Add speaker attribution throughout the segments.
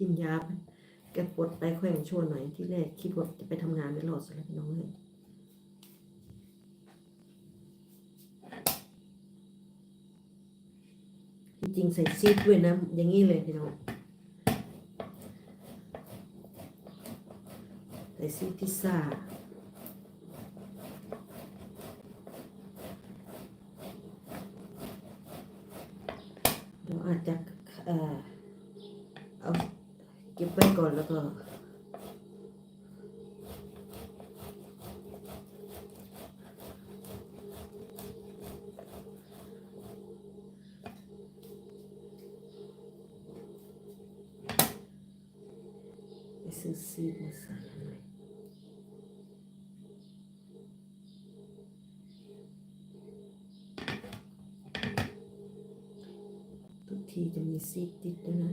Speaker 1: อินยาไปแกปวดไปค่อยมาช่วยหน่อยที่แรกคิดว่าจะไปทำงานไม่รอดซะแล้วพี่น้องเลยจริงใส่ซีดด้วยนะ อย่างนี้เลยพี่น้องใส่ซีดพิซซ่าเดี๋ยวอาจจะเอ่อ เอาเก็บไว้ก่อนแล้วก็ไปซื้อซีดมาใส่หน่อยทุกทีจะมีซีดติดด้วยนะ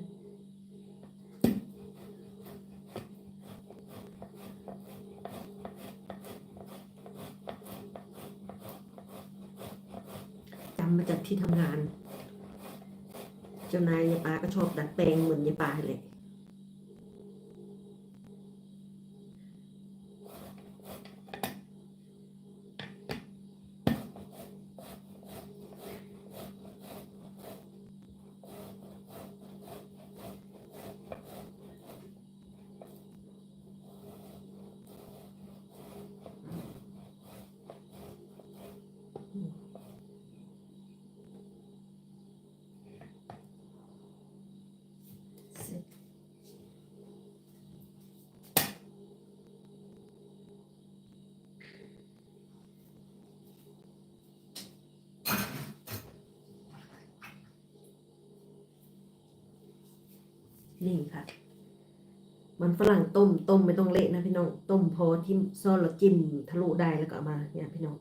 Speaker 1: จำ มาจากที่ทำงาน เจ้านายยายปาก็ชอบดัดแปลงเหมือนยายปาเลย เสร็จ นี่ค่ะ มันฝรั่งต้มต้มไม่ต้องเละนะพี่น้อง ต้มพอที่ซ่อนแล้วจิ้มทะลุได้แล้วก็เอามาเนี่ยพี่น้อง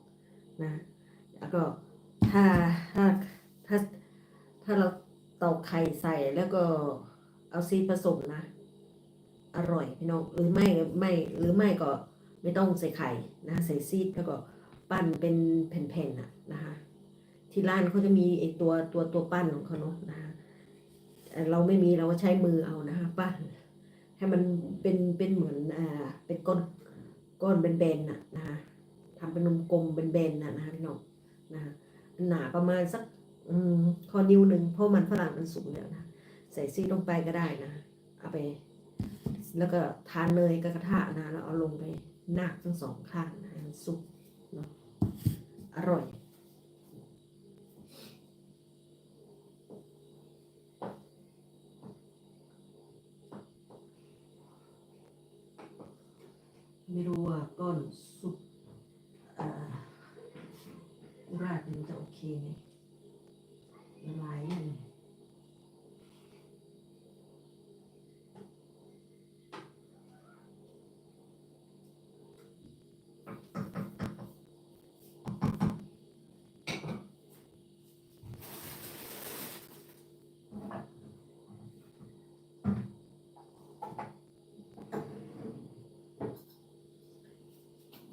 Speaker 1: นะ แล้วก็ถ้าถ้าถ้าถ้าเราตอกไข่ใส่แล้วก็เอาซีผสมนะ อร่อยพี่น้องหรือไม่ไม่หรือไม่ก็ไม่ต้องใส่ไข่นะใส่ซีดแล้วก็ปั้นเป็นแผ่นๆน่ะนะคะที่ร้านเขาจะมีไอตัวตัวตัวปั้นของเขาเนาะนะคะ แต่เราไม่มีเราก็ใช้มือเอานะคะปั้นให้มันเป็นเป็นเหมือนอ่าเป็นก้อนก้อนแบนน่ะนะคะทำเป็นนมกลมเป็นแบนน่ะนะคะพี่น้องนะคะหนาประมาณสักอืมคอนิ้วหนึ่งเพราะมันฝรั่งมันสูงแล้วนะใส่ซีดลงไปก็ได้นะเอาไป แล้วก็ทานเนยกับกระทะนะแล้วเอาลงไปนาคทั้งสองข้างนะมันสุกเนาะอร่อย ไม่รู้ว่าก้อนซุปราดมันจะโอเคไหมละลายยังไง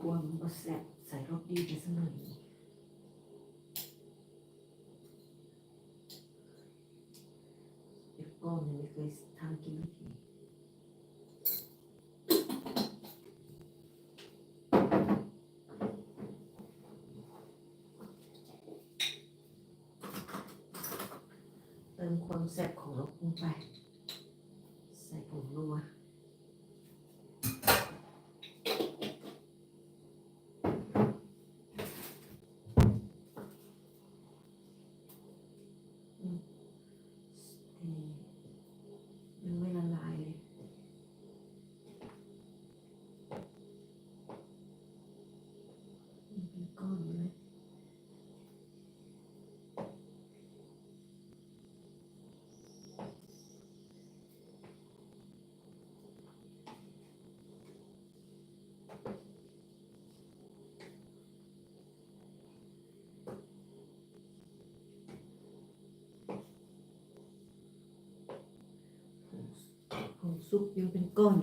Speaker 1: กลัว มันก็แซ่บใส่รสดีไปสักหน่อยเด็กก้อนยังไม่เคยทำกินทีเติมความแซ่บของเราลงไป ใส่ผงนัว มันเป็นก้อน